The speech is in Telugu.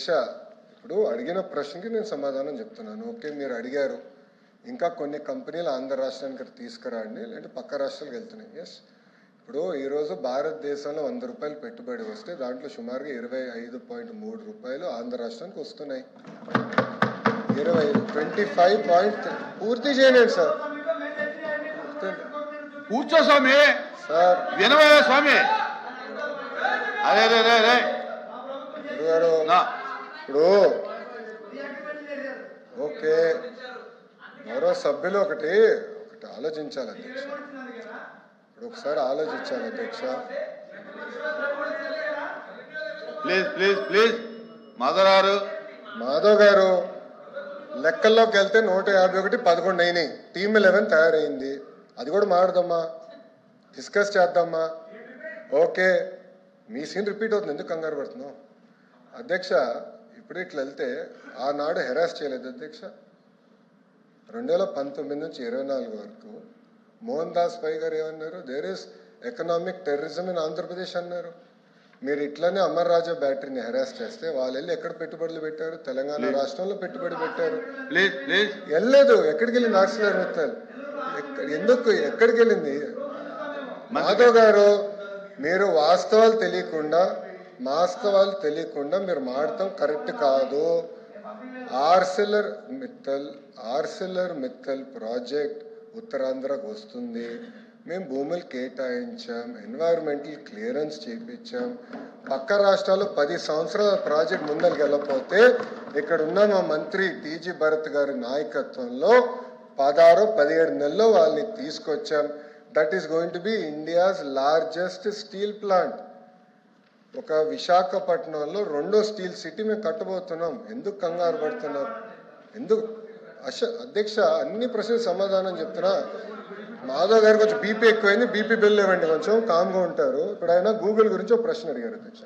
అధ్యక్ష ఇప్పుడు అడిగిన ప్రశ్నకి నేను సమాధానం చెప్తున్నాను. ఓకే మీరు అడిగారు. ఇంకా కొన్ని కంపెనీలు ఆంధ్ర రాష్ట్రానికి తీసుకురండి లేదంటే పక్క రాష్ట్రాలకు వెళ్తున్నాయి. ఎస్ ఇప్పుడు ఈరోజు భారతదేశంలో వంద రూపాయలు పెట్టుబడి వస్తే దాంట్లో సుమారుగా ఇరవై ఐదు పాయింట్ మూడు రూపాయలు ఆంధ్ర రాష్ట్రానికి వస్తున్నాయి. ఇరవై ట్వంటీ ఫైవ్ పాయింట్ పూర్తి చేయండి సార్. కూర్చో స్వామి. సార్. వినవయ్య స్వామి. అరే రే ఇప్పుడు ఓకే. మరో సభ్యులు ఒకటి ఒకటి ఆలోచించాలి అధ్యక్ష. ఇప్పుడు ఒకసారి ఆలోచించాలి అధ్యక్ష. Please please please. మదరారు Madhav garu లెక్కల్లోకి వెళ్తే నూట యాభై ఒకటి పదకొండు అయినాయి. టీమ్ ఎలెవెన్ తయారైంది. అది కూడా మాడదమ్మా డిస్కస్ చేద్దామా? ఓకే. మీ సీన్ రిపీట్ అవుతుంది. ఎందుకు కంగారు పడుతున్నావు? అధ్యక్ష ఇప్పుడు ఇట్లా వెళ్తే ఆనాడు హెరాస్ చేయలేదు అధ్యక్ష. రెండు వేల పంతొమ్మిది నుంచి ఇరవై నాలుగు వరకు మోహన్ దాస్ పై గారు ఏమన్నారు? There is economic terrorism in Andhra Pradesh అన్నారు. మీరు ఇట్లనే అమర్ రాజా బ్యాటరీని హెరాస్ చేస్తే వాళ్ళు వెళ్ళి ఎక్కడ పెట్టుబడులు పెట్టారు? తెలంగాణ రాష్ట్రంలో పెట్టుబడి పెట్టారు. వెళ్ళలేదు. ఎక్కడికి వెళ్ళింది ఆక్సిలర్ మిత్తల్? ఎందుకు ఎక్కడికి వెళ్ళింది? మాధవ్ గారు మీరు వాస్తవాలు తెలియకుండా మాస్క్ వాళ్ళు తెలియకుండా మీరు మాడటం కరెక్ట్ కాదు. Arcelor Mittal Arcelor Mittal project ఉత్తరాంధ్రకు వస్తుంది. మేము భూములు కేటాయించాం ఎన్వైరన్మెంటల్ క్లియరెన్స్ చేయించాం పక్క రాష్ట్రాలు పది సంవత్సరాల ప్రాజెక్ట్ ముందరికి వెళ్ళకపోతే ఇక్కడ ఉన్న మా మంత్రి టీజీ భరత్ గారి నాయకత్వంలో పదహారు పదిహేడు నెలల్లో వాళ్ళని తీసుకొచ్చాం. That is going to be India's largest steel plant ఒక విశాఖపట్నంలో రెండో స్టీల్ సిటీ మేము కట్టబోతున్నాం. ఎందుకు కంగారు పడుతున్నారు? ఎందుకు? అశ అధ్యక్ష అన్ని ప్రశ్నలు సమాధానం చెప్తున్నా. మాధవ్ గారికి కొంచెం బీపీ ఎక్కువైంది. బీపీ బిల్ ఇవ్వండి కొంచెం. కామ్గా ఉంటారు. ఇప్పుడు ఆయన గూగుల్ గురించి ఒక ప్రశ్న అడిగారు అధ్యక్ష.